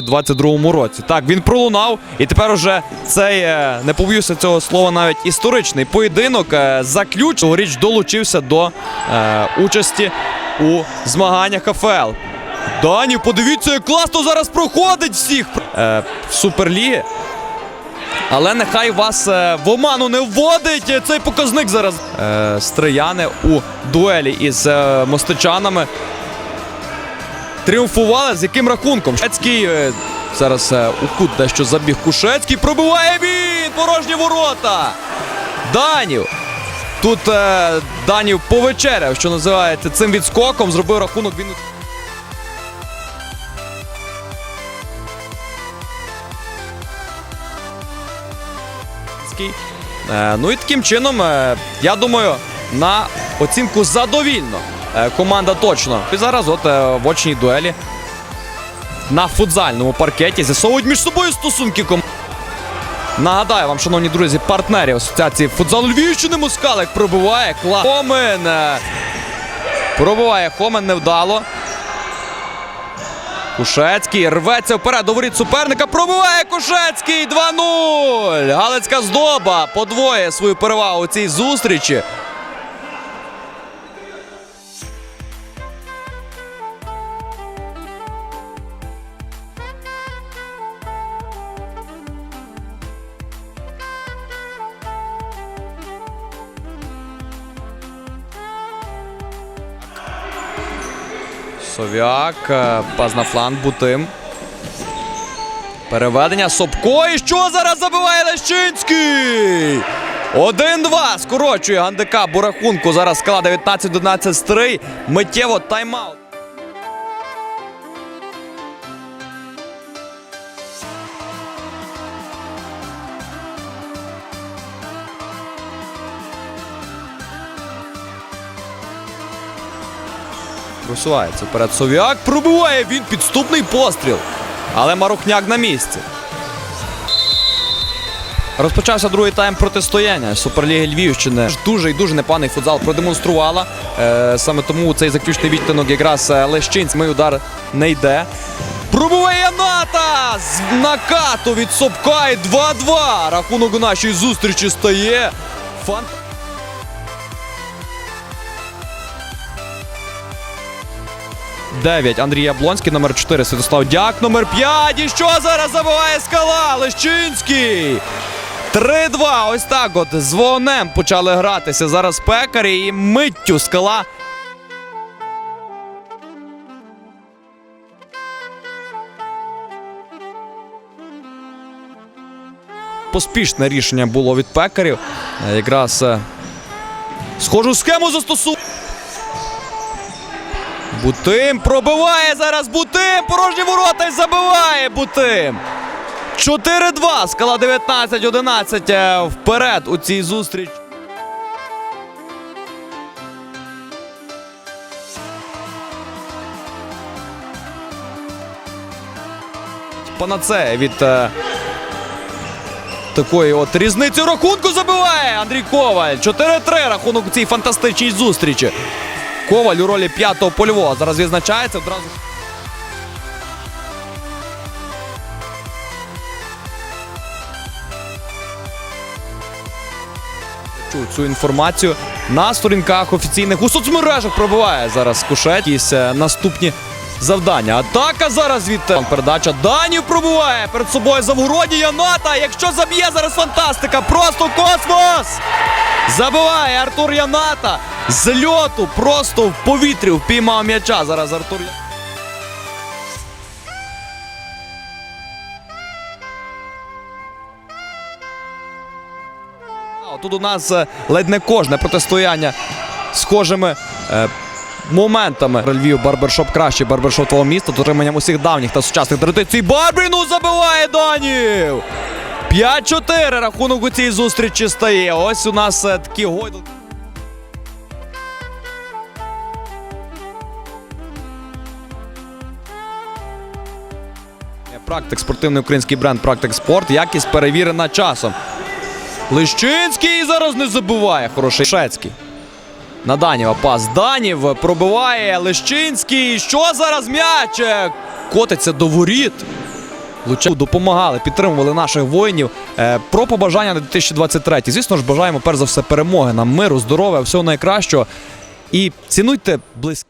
22-му році. Так, він пролунав, і тепер уже цей, е, не побоюся цього слова, навіть історичний поєдинок е, заключ. Цьогоріч долучився до е, участі у змаганнях АФЛ. Дані, подивіться, як класно зараз проходить всіх е, в Суперліги. Але нехай вас е, в оману не вводить е, цей показник зараз. Е, стрияни у дуелі із е, мостичанами тріумфували. З яким рахунком? Шецький е, зараз е, у кут дещо забіг Кушецький. Пробиває він! Порожні ворота! Данів! Тут е, Данів повечеряв, що називається, цим відскоком. Зробив рахунок. Він ну і таким чином, я думаю, на оцінку задовільно. Е, команда точно. І зараз, от е, в очній дуелі на футзальному паркеті з'ясовують між собою стосунки команд. Нагадаю вам, шановні друзі, партнерів асоціації футзалу Львівщини Мускалик пробиває клас. Хомен. е, Пробиває Хомен невдало. Кушецький рветься вперед до воріт суперника. Пробиває Кушецький 2-0. Галицька здоба подвоє свою перевагу у цій зустрічі. Сов'як, е, фланг, Бутим. Переведення Собко. І що зараз забиває Лещинський? 1-2. Скорочує гандика. Бурахунку. рахунку. Зараз скала 19-11 стрий. Миттєво тайм-аут. Просувається вперед. Совіак пробиває він підступний постріл. Але Марухняк на місці. Розпочався другий тайм протистояння Суперліги Львівщини. Дуже і дуже непаний футзал продемонструвала. Е, саме тому цей заключний відтинок якраз е, Лещинць. Мій удар не йде. Пробуває ната! З накату від Собка і 2-2. Рахунок у нашій зустрічі стає. Фантастично. 9. Андрій Яблонський, номер 4. Святослав Дяк, номер 5. І що зараз забиває скала? Лещинський. 3-2. Ось так от Дзвонем почали гратися. Зараз пекарі і миттю скала. Поспішне рішення було від пекарів. Якраз е, схожу схему застосував. Бутим пробиває зараз Бутим. Порожні ворота і забиває Бутим. 4-2. Скала 19-11 е, вперед у цій зустрічі. Панацея від е, такої от різниці рахунку забиває Андрій Коваль. 4-3 рахунок у цій фантастичній зустрічі. Коваль у ролі п'ятого польового. Зараз відзначається одразу. Цю інформацію на сторінках офіційних у соцмережах пробиває зараз Кушет. Якісь е, наступні завдання. Атака зараз від е, передача Данів пробиває перед собою Завгороді Яната. Якщо заб'є зараз фантастика, просто космос! Забиває Артур Яната з льоту просто в повітрі впіймав м'яча. Зараз Артур Тут у нас е, ледь не кожне протистояння схожими е, моментами. Львів барбершоп кращий барбершоп твого міста, дотриманням усіх давніх та сучасних традицій. Барбіну забиває Данів! 5-4 рахунок у цій зустрічі стає. Ось у нас е, такі гойдалки. Практик, спортивний український бренд Практик Спорт. Якість перевірена часом. Лищинський зараз не забуває. Хороший Шецький. На Данєва пас. Данів пробиває Лещинський. Що зараз м'яч? Котиться до воріт. Луча допомагали, підтримували наших воїнів. Е, про побажання на 2023. Звісно ж, бажаємо перш за все перемоги нам миру, здоров'я, всього найкращого. І цінуйте близькі.